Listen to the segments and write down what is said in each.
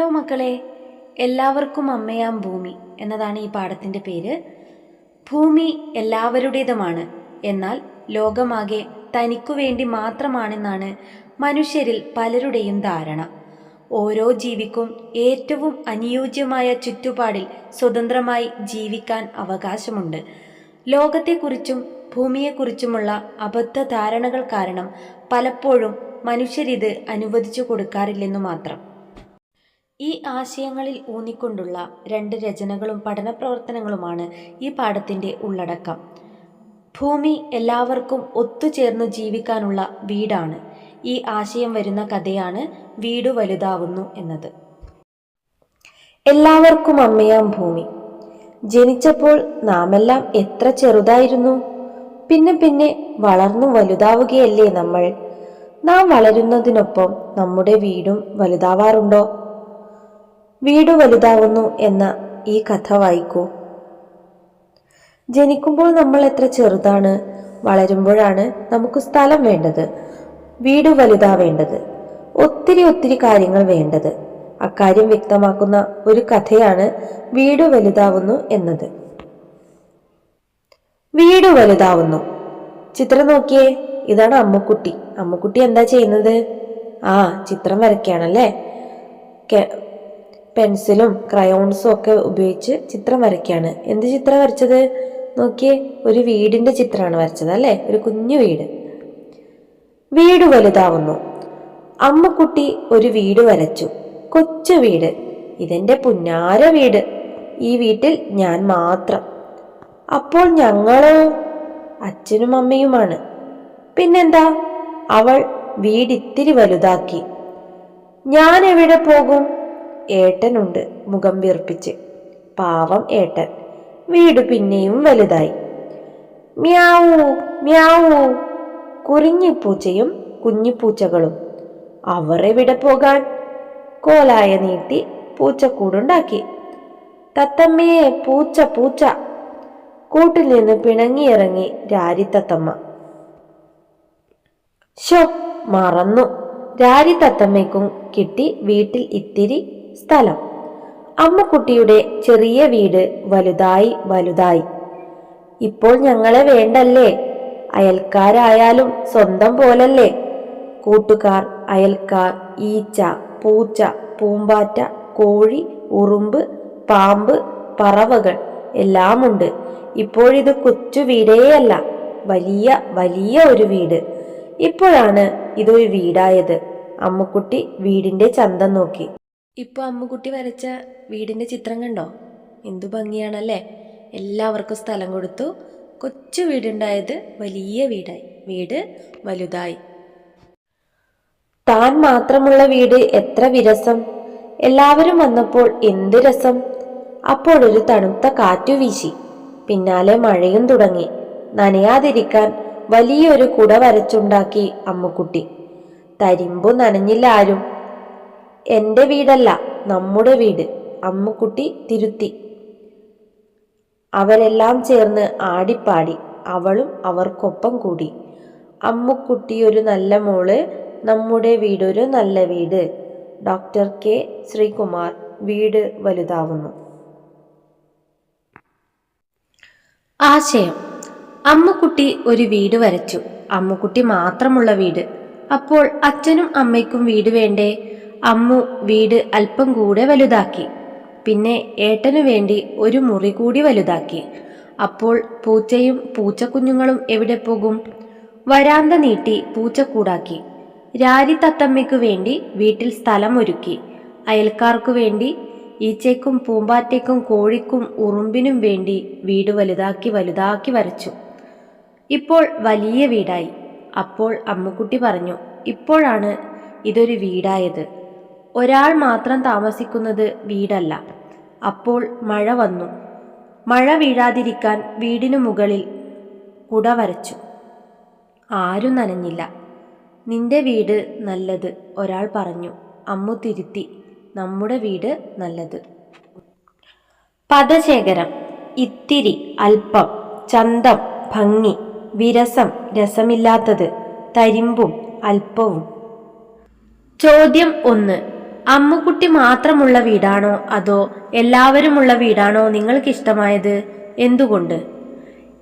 Hello മക്കളെ എല്ലാവർക്കും അമ്മയാം ഭൂമി എന്നതാണ് ഈ പാഠത്തിന്റെ പേര്. ഭൂമി എല്ലാവരുടേതുമാണ് എന്നാൽ ലോകമാകെ തനിക്കു വേണ്ടി മാത്രമാണെന്നാണ് മനുഷ്യരിൽ പലരുടെയും ധാരണ. ഓരോ ജീവിക്കും ഏറ്റവും അനുയോജ്യമായ ചുറ്റുപാടിൽ സ്വതന്ത്രമായി ജീവിക്കാൻ അവകാശമുണ്ട്. ലോകത്തെക്കുറിച്ചും ഭൂമിയെക്കുറിച്ചുമുള്ള അബദ്ധ ധാരണകൾ കാരണം പലപ്പോഴും മനുഷ്യരിത് അനുവദിച്ചു കൊടുക്കാറില്ലെന്നു മാത്രം. ഈ ആശയങ്ങളിൽ ഊന്നിക്കൊണ്ടുള്ള രണ്ട് രചനകളും പഠനപ്രവർത്തനങ്ങളുമാണ് ഈ പാഠത്തിന്റെ ഉള്ളടക്കം. ഭൂമി എല്ലാവർക്കും ഒത്തുചേർന്ന് ജീവിക്കാനുള്ള വീടാണ്. ഈ ആശയം വരുന്ന കഥയാണ് വീട് വലുതാവുന്നു എന്നത്. എല്ലാവർക്കും അമ്മയാം ഭൂമി. ജനിച്ചപ്പോൾ നാമെല്ലാം എത്ര ചെറുതായിരുന്നു. പിന്നെ പിന്നെ വളർന്നു വലുതാവുകയല്ലേ നമ്മൾ. നാം വളരുന്നതിനൊപ്പം നമ്മുടെ വീടും വലുതാവാറുണ്ടോ? വീട് വലുതാവുന്നു എന്ന ഈ കഥ വായിക്കൂ. ജനിക്കുമ്പോൾ നമ്മൾ എത്ര ചെറുതാണ് വളരുമ്പോഴാണ് നമുക്ക് സ്ഥലം വേണ്ടത് വീട് വലുതാവേണ്ടത് ഒത്തിരി ഒത്തിരി കാര്യങ്ങൾ വേണ്ടത്. അക്കാര്യം വ്യക്തമാക്കുന്ന ഒരു കഥയാണ് വീട് വലുതാവുന്നു എന്നത്. വീട് വലുതാവുന്നു. ചിത്രം നോക്കിയേ ഇതാണ് അമ്മുക്കുട്ടി. അമ്മുക്കുട്ടി എന്താ ചെയ്യുന്നത്? ആ ചിത്രം വരയ്ക്കുകയാണല്ലേ? പെൻസിലും ക്രയോൺസും ഒക്കെ ഉപയോഗിച്ച് ചിത്രം വരയ്ക്കുകയാണ് എന്ത് ചിത്രം വരച്ചത്? നോക്കിയേ ഒരു വീടിന്റെ ചിത്രമാണ് വരച്ചത് അല്ലേ? ഒരു കുഞ്ഞു വീട്. വീട് വലുതാവുന്നു. അമ്മക്കുട്ടി ഒരു വീട് വരച്ചു. കൊച്ചു വീട്. ഇതെന്റെ പുന്നാര വീട്. ഈ വീട്ടിൽ ഞാൻ മാത്രം. അപ്പോൾ ഞങ്ങളോ? അച്ഛനും അമ്മയുമാണ്. പിന്നെന്താ? അവൾ വീടിത്തിരി വലുതാക്കി. ഞാൻ എവിടെ പോകും? ഏട്ടനുണ്ട്. മുഖം വീർപ്പിച്ച്. പാവം ഏട്ടൻ. വീട് പിന്നെയും വലുതായി. മ്യാവൂ മ്യാവൂ. കുറിഞ്ഞിപ്പൂച്ചയും കുഞ്ഞിപ്പൂച്ചകളും. അവർ എവിടെ പോകാൻ? കോലായ നീട്ടി പൂച്ചക്കൂടുണ്ടാക്കി. തത്തമ്മയെ പൂച്ച പൂച്ച. കൂട്ടിൽ നിന്ന് പിണങ്ങിയിറങ്ങി രാരിത്തത്തമ്മ ഷോ മറന്നു. രാരി തത്തമ്മയ്ക്കും കിട്ടി വീട്ടിൽ ഇത്തിരി സ്ഥലം. അമ്മക്കുട്ടിയുടെ ചെറിയ വീട് വലുതായി വലുതായി. ഇപ്പോൾ ഞങ്ങളെ വേണ്ടല്ലേ? അയൽക്കാരായാലും സ്വന്തം പോലല്ലേ? കൂട്ടുകാർ അയൽക്കാർ ഈച്ച പൂച്ച പൂമ്പാറ്റ കോഴി ഉറുമ്പ് പാമ്പ് പറവകൾ എല്ലാമുണ്ട്. ഇപ്പോഴിത് കൊച്ചു വീടേയല്ല വലിയ വലിയ ഒരു വീട്. ഇപ്പോഴാണ് ഇതൊരു വീടായത്. അമ്മക്കുട്ടി വീടിന്റെ ചന്തം നോക്കി. ഇപ്പൊ അമ്മുക്കുട്ടി വരച്ച വീടിന്റെ ചിത്രം കണ്ടോ? എന്തു ഭംഗിയാണല്ലേ? എല്ലാവർക്കും സ്ഥലം കൊടുത്തു. കൊച്ചു വീടുണ്ടായത് വലിയ വീടായി. വീട് വലുതായി. താൻ മാത്രമുള്ള വീട് എത്ര വിരസം. എല്ലാവരും വന്നപ്പോൾ എന്ത് രസം. അപ്പോൾ ഒരു തണുത്ത കാറ്റു വീശി. പിന്നാലെ മഴയും തുടങ്ങി. നനയാതിരിക്കാൻ വലിയൊരു കുട വരച്ചുണ്ടാക്കി അമ്മുക്കുട്ടി. തരിമ്പു നനഞ്ഞില്ല ആരും എന്റെ വീടല്ല നമ്മുടെ വീട്. അമ്മുക്കുട്ടി തിരുത്തി. അവരെല്ലാം ചേർന്ന് ആടിപ്പാടി അവളും അവർക്കൊപ്പം കൂടി. അമ്മുക്കുട്ടി ഒരു നല്ല മോൾ നമ്മുടെ വീടൊരു നല്ല വീട്. Doctor K. ശ്രീകുമാർ വീട് വലുതാവുന്നു. ആശയം. അമ്മുക്കുട്ടി ഒരു വീട് വരച്ചു. അമ്മുക്കുട്ടി മാത്രമുള്ള വീട്. അപ്പോൾ അച്ഛനും അമ്മയ്ക്കും വീട് വേണ്ടേ? അമ്മു വീട് അല്പം കൂടെ വലുതാക്കി. പിന്നെ ഏട്ടനു വേണ്ടി ഒരു മുറി കൂടി വലുതാക്കി. അപ്പോൾ പൂച്ചയും പൂച്ചക്കുഞ്ഞുങ്ങളും എവിടെ പോകും? വരാന്ത നീട്ടി പൂച്ചക്കൂടാക്കി രാരി തത്തമ്മയ്ക്കു വേണ്ടി വീട്ടിൽ സ്ഥലം ഒരുക്കി അയൽക്കാർക്കു വേണ്ടി ഈച്ചയ്ക്കും പൂമ്പാറ്റയ്ക്കും കോഴിക്കും ഉറുമ്പിനും വേണ്ടി വീട് വലുതാക്കി വലുതാക്കി വരച്ചു. ഇപ്പോൾ വലിയ വീടായി. അപ്പോൾ അമ്മുക്കുട്ടി പറഞ്ഞു ഇപ്പോഴാണ് ഇതൊരു വീടായത്. ഒരാൾ മാത്രം താമസിക്കുന്നത് വീടല്ല. അപ്പോൾ മഴ വന്നു. മഴ വീഴാതിരിക്കാൻ വീടിനു മുകളിൽ കുട വരച്ചു. ആരും നനഞ്ഞില്ല. നിന്റെ വീട് നല്ലത് ഒരാൾ പറഞ്ഞു. അമ്മു തിരുത്തി. നമ്മുടെ വീട് നല്ലത്. പദശേഖരം. ഇത്തിരി അല്പം. ചന്തം. ഭംഗി. വിരസം. രസമില്ലാത്തത്. തരിമ്പും അല്പവും. ചോദ്യം ഒന്ന്. അമ്മുക്കുട്ടി മാത്രമുള്ള വീടാണോ അതോ എല്ലാവരുമുള്ള വീടാണോ നിങ്ങൾക്ക് ഇഷ്ടമായത് എന്തുകൊണ്ട്?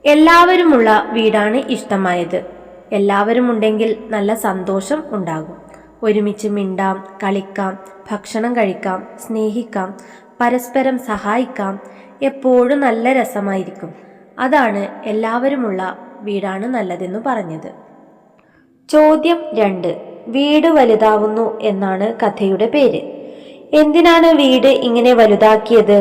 എല്ലാവരുമുള്ള വീടാണ് ഇഷ്ടമായത്. എല്ലാവരും ഉണ്ടെങ്കിൽ നല്ല സന്തോഷം ഉണ്ടാകും. ഒരുമിച്ച് മിണ്ടാം കളിക്കാം ഭക്ഷണം കഴിക്കാം സ്നേഹിക്കാം പരസ്പരം സഹായിക്കാം എപ്പോഴും നല്ല രസമായിരിക്കും. അതാണ് എല്ലാവരുമുള്ള വീടാണ് നല്ലതെന്ന് പറഞ്ഞത്. ചോദ്യം രണ്ട്. വീട് വലുതാവുന്നു എന്നാണ് കഥയുടെ പേര്. എന്തിനാണ് വീട് ഇങ്ങനെ വലുതാക്കിയത്?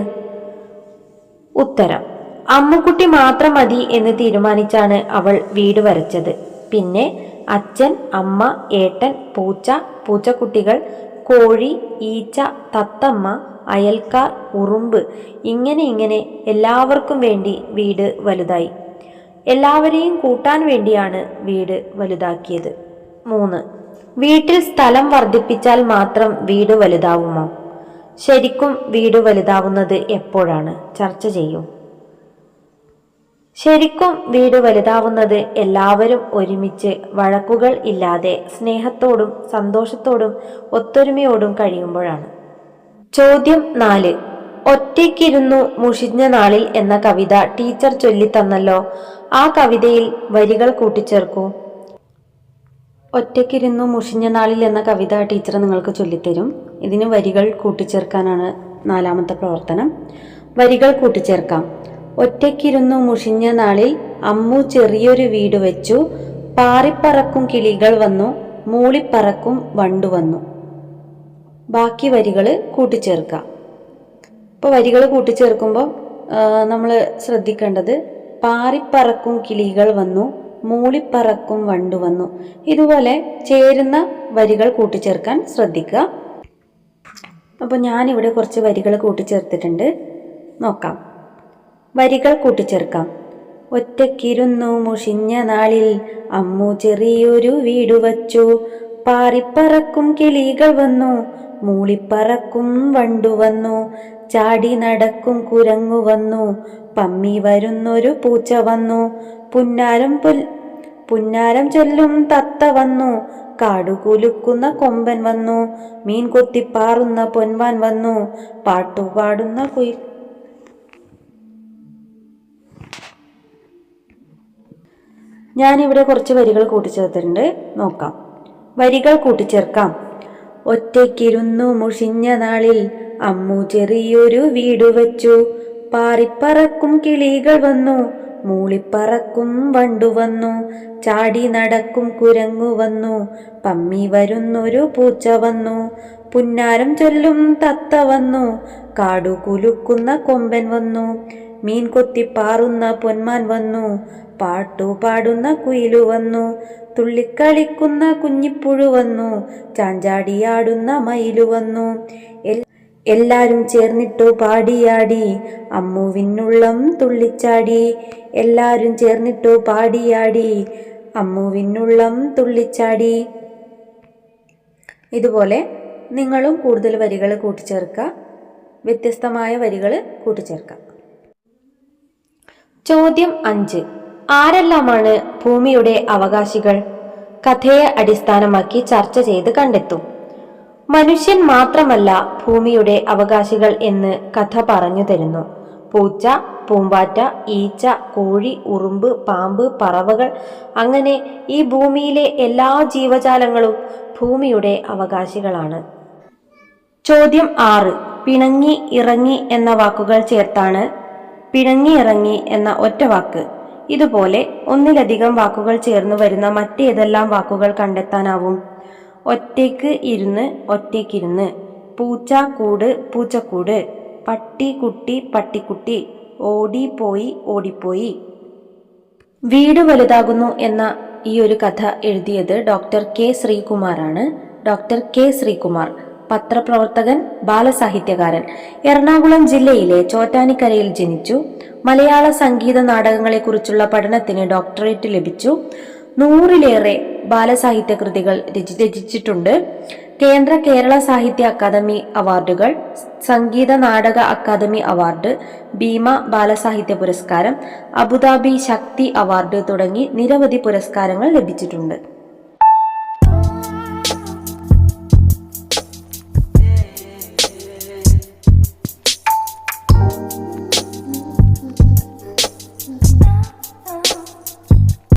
ഉത്തരം. അമ്മുക്കുട്ടി മാത്രം മതി എന്ന് തീരുമാനിച്ചാണ് അവൾ വീട് വരച്ചത്. പിന്നെ അച്ഛൻ അമ്മ ഏട്ടൻ പൂച്ച പൂച്ചക്കുട്ടികൾ കോഴി ഈച്ച തത്തമ്മ അയൽക്കാർ ഉറുമ്പ് ഇങ്ങനെ ഇങ്ങനെ എല്ലാവർക്കും വേണ്ടി വീട് വലുതായി. എല്ലാവരെയും കൂട്ടാൻ വേണ്ടിയാണ് വീട് വലുതാക്കിയത്. മൂന്ന്. വീട്ടിൽ സ്ഥലം വർദ്ധിപ്പിച്ചാൽ മാത്രം വീട് വലുതാവുമോ? ശരിക്കും വീട് വലുതാവുന്നത് എപ്പോഴാണ്? ചർച്ച ചെയ്യൂ. ശരിക്കും വീട് വലുതാവുന്നത് എല്ലാവരും ഒരുമിച്ച് വഴക്കുകൾ ഇല്ലാതെ സ്നേഹത്തോടും സന്തോഷത്തോടും ഒത്തൊരുമയോടും കഴിയുമ്പോഴാണ്. ചോദ്യം നാല്. ഒറ്റയ്ക്കിരുന്നു മുഷിഞ്ഞ നാളിൽ എന്ന കവിത ടീച്ചർ ചൊല്ലിത്തന്നല്ലോ. ആ കവിതയിൽ വരികൾ കൂട്ടിച്ചേർക്കൂ. ഒറ്റയ്ക്കിരുന്നു മുഷിഞ്ഞ നാളിൽ എന്ന കവിത ടീച്ചർ നിങ്ങൾക്ക് ചൊല്ലിത്തരും. ഇതിന് വരികൾ കൂട്ടിച്ചേർക്കാനാണ് നാലാമത്തെ പ്രവർത്തനം. വരികൾ കൂട്ടിച്ചേർക്കാം. ഒറ്റയ്ക്കിരുന്നു മുഷിഞ്ഞ നാളിൽ അമ്മു ചെറിയൊരു വീട് വെച്ചു. പാറിപ്പറക്കും കിളികൾ വന്നു. മൂളിപ്പറക്കും വണ്ടു വന്നു. ബാക്കി വരികൾ കൂട്ടിച്ചേർക്കാം. ഇപ്പോൾ വരികൾ കൂട്ടിച്ചേർക്കുമ്പോൾ നമ്മൾ ശ്രദ്ധിക്കേണ്ടത് പാറിപ്പറക്കും കിളികൾ വന്നു. മൂളിപ്പറക്കും വണ്ടു വന്നു. ഇതുപോലെ ചേരുന്ന വരികൾ കൂട്ടിച്ചേർക്കാൻ ശ്രദ്ധിക്കുക. അപ്പോൾ ഞാനിവിടെ കുറച്ച് വരികൾ കൂട്ടിച്ചേർത്തിട്ടുണ്ട്. നോക്കാം. വരികൾ കൂട്ടിച്ചേർക്കാം. ഒറ്റക്കിരുന്നു മുഷിഞ്ഞ നാളിൽ അമ്മു ചെറിയൊരു വീട് വച്ചു. പാറിപ്പറക്കും കിളികൾ വന്നു. മൂളിപ്പറക്കും വണ്ടു വന്നു. ചാടി നടക്കും കുരങ്ങു വന്നു. പമ്മി വരുന്നൊരു പൂച്ച വന്നു. പുന്നാരം പുൽ പുന്നാരം ചൊല്ലും തത്ത വന്നു. കാടുകുലുക്കുന്ന കൊമ്പൻ വന്നു. മീൻ കൊത്തിപ്പാറുന്ന പൊൻവാൻ വന്നു. പാട്ടുപാടുന്ന കുയിൽ ഞാനിവിടെ കുറച്ച് വരികൾ കൂട്ടിച്ചേർത്തിട്ടുണ്ട്. നോക്കാം. വരികൾ കൂട്ടിച്ചേർക്കാം. ഒറ്റയ്ക്കിരുന്നു മുഷിഞ്ഞ നാളിൽ അമ്മു ചെറിയൊരു വീട് വച്ചു. പാറിപ്പറക്കും കിളികൾ വന്നു. മൂളിപ്പറക്കും വണ്ടു വന്നു. ചാടി നടക്കും കുരങ്ങു വന്നു. പമ്മി വരുന്നൊരു പൂച്ച വന്നു. പുന്നാരം ചൊല്ലും തത്ത വന്നു. കാടു കുലുക്കുന്ന കൊമ്പൻ വന്നു. മീൻ കൊത്തിപ്പാറുന്ന പൊന്മാൻ വന്നു. പാട്ടു പാടുന്ന കുയിലു വന്നു. തുള്ളിക്കളിക്കുന്ന കുഞ്ഞിപ്പുഴു വന്നു. ചാഞ്ചാടിയാടുന്ന മയിലു വന്നു. എല്ലാരും ചേർന്നിട്ടു പാടിയാടി. അമ്മുവിനുള്ളം തുള്ളിച്ചാടി. എല്ലാരും ചേർന്നിട്ടു പാടിയാടി. അമ്മുവിനുള്ളം തുള്ളിച്ചാടി. ഇതുപോലെ നിങ്ങളും കൂടുതൽ വരികൾ കൂട്ടിച്ചേർക്കുക. വ്യത്യസ്തമായ വരികൾ കൂട്ടിച്ചേർക്കാം ചോദ്യം അഞ്ച്. ആരെല്ലാമാണ് ഭൂമിയുടെ അവകാശികൾ? കഥയെ അടിസ്ഥാനമാക്കി ചർച്ച ചെയ്ത് കണ്ടെത്തും. മനുഷ്യൻ മാത്രമല്ല ഭൂമിയുടെ അവകാശികൾ എന്ന് കഥ പറഞ്ഞു തരുന്നു. പൂച്ച പൂമ്പാറ്റ ഈച്ച കോഴി ഉറുമ്പ് പാമ്പ് പറവകൾ അങ്ങനെ ഈ ഭൂമിയിലെ എല്ലാ ജീവജാലങ്ങളും ഭൂമിയുടെ അവകാശികളാണ്. ചോദ്യം ആറ്. പിണങ്ങി ഇറങ്ങി എന്ന വാക്കുകൾ ചേർത്താണ് പിണങ്ങി ഇറങ്ങി എന്ന ഒറ്റ വാക്ക്. ഇതുപോലെ ഒന്നിലധികം വാക്കുകൾ ചേർന്ന് വരുന്ന മറ്റേതെല്ലാം വാക്കുകൾ കണ്ടെത്താനാവും. ഒറ്റയ്ക്ക് ഇരുന്ന് ഒറ്റയ്ക്കിരുന്ന്. പൂച്ച കൂട് പൂച്ചക്കൂട്. പട്ടി കുട്ടി പട്ടിക്കുട്ടി. ഓടിപ്പോയി ഓടിപ്പോയി. വീട് വലുതാകുന്നു എന്ന ഈ ഒരു കഥ എഴുതിയത് ഡോക്ടർ കെ ശ്രീകുമാറാണ്. ഡോക്ടർ കെ ശ്രീകുമാർ പത്രപ്രവർത്തകൻ ബാലസാഹിത്യകാരൻ. എറണാകുളം ജില്ലയിലെ ചോറ്റാനിക്കരയിൽ ജനിച്ചു. മലയാള സംഗീത നാടകങ്ങളെക്കുറിച്ചുള്ള പഠനത്തിന് ഡോക്ടറേറ്റ് ലഭിച്ചു. നൂറിലേറെ ബാലസാഹിത്യ കൃതികൾ രചി- രചിച്ചിട്ടുണ്ട്. കേന്ദ്ര കേരള സാഹിത്യ അക്കാദമി അവാർഡുകൾ സംഗീത നാടക അക്കാദമി അവാർഡ് ഭീമ ബാലസാഹിത്യ പുരസ്കാരം അബുദാബി ശക്തി അവാർഡ് തുടങ്ങി നിരവധി പുരസ്കാരങ്ങൾ ലഭിച്ചിട്ടുണ്ട്.